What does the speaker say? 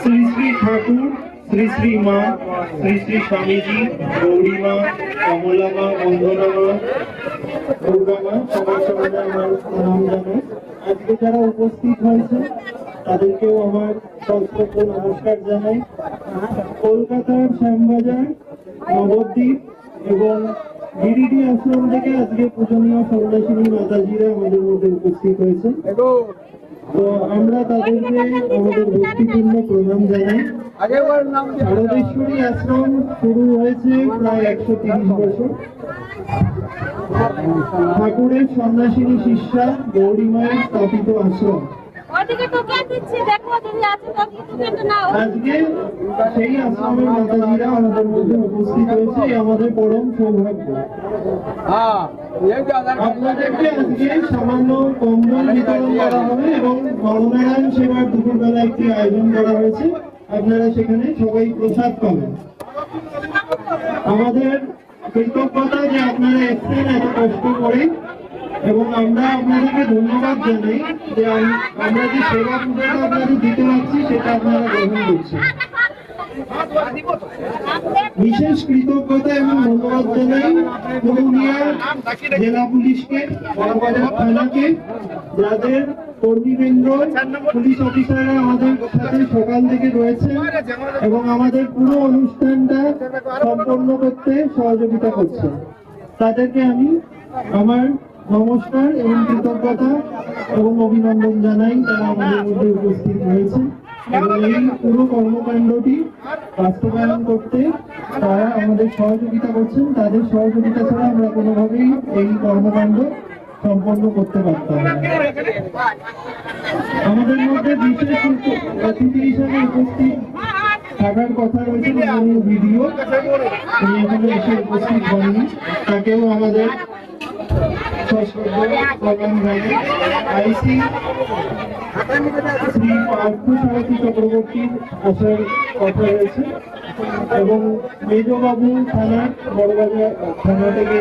শ্রী শ্রী ঠাকুর, শ্রী শ্রী মা, শ্রী শ্রী স্বামীজি গৌরী মা কমলা মা বন্দনা মা দুর্গা মা সবার জানাই আজকে যারা উপস্থিত হয়েছে, তাদেরকেও আমার সশ্রদ্ধ নমস্কার জানাই। কলকাতার শ্যামবাজার, নবদ্বীপ এবং গিরিডি আশ্রম থেকে আজকে পূজনীয় সন্ন্যাসিনী মাতাজিরা আমাদের মধ্যে উপস্থিত হয়েছে। তো আমরা তাদেরকে আমাদের ভক্তিপূর্ণ প্রণাম জানাই। ভারতেশ্বরী আশ্রম শুরু হয়েছে প্রায় একশো তিরিশ বছর। ঠাকুরের সন্ন্যাসিনী শিষ্যা গৌরীমায়ের স্থাপিত আশ্রম। ওদিকে টোকেন দিচ্ছি দেখো যদি আছে তো কি টোকেনটা নাও। আজকে সেই আশ্রমের মাতাজিরা আমাদের মধ্যে উপস্থিত হয়েছে আমাদের পরম সৌভাগ্য। আপনাদেরকে আজকে সামান্য কম্বল বিতরণ করা হবে এবং নরনারায়ণ সেবার দুপুরবেলা একটি আয়োজন করা হয়েছে। আপনারা সেখানে সবাই প্রসাদ পাবেন। আমাদের কৃতজ্ঞতা যে আপনারা এসছেন এত কষ্ট করে এবং আমরা আপনাদেরকে ধন্যবাদ জানাই যে আম- আমরা যে সেবা পূজাটা আপনাদের দিতে পারছি সেটা আপনারা গ্রহণ করছেন। বিশেষ কৃতজ্ঞতা এবং ধন্যবাদ জানাই পুরুলিয়া জেলা পুলিশকে, বড়বাজার থানাকে, যাদের কর্মীবৃন্দ, পুলিশ অফিসাররা আমাদের সাথে সকাল থেকে রয়েছে এবং আমাদের পুরো অনুষ্ঠানটা সম্পন্ন করতে সহযোগিতা করছে তাদেরকে আমি আমার নমস্কার এবং কৃতজ্ঞতা এবং অভিনন্দন জানাই তারা আমাদের মধ্যে উপস্থিত হয়েছে এবং এই পুরো কর্মকাণ্ডটি বাস্তবায়ন করতে তারা আমাদের সহযোগিতা করছেন। তাদের সহযোগিতা ছাড়া আমরা কোনোভাবেই এই কর্মকাণ্ড সম্পন্ন করতে পারতাম আমাদের মধ্যে বিশেষ অতিথি হিসাবে উপস্থিত থাকার কথা রয়েছে মাননীয় ভিডিও এখানে এসে উপস্থিত হননি। তাকেও আমাদের আইসি শ্রী পার্থ সারথী চক্রবর্তীর আসার কথা রয়েছে এবং মেজবাবু থানা বড়বাজার থানা থেকে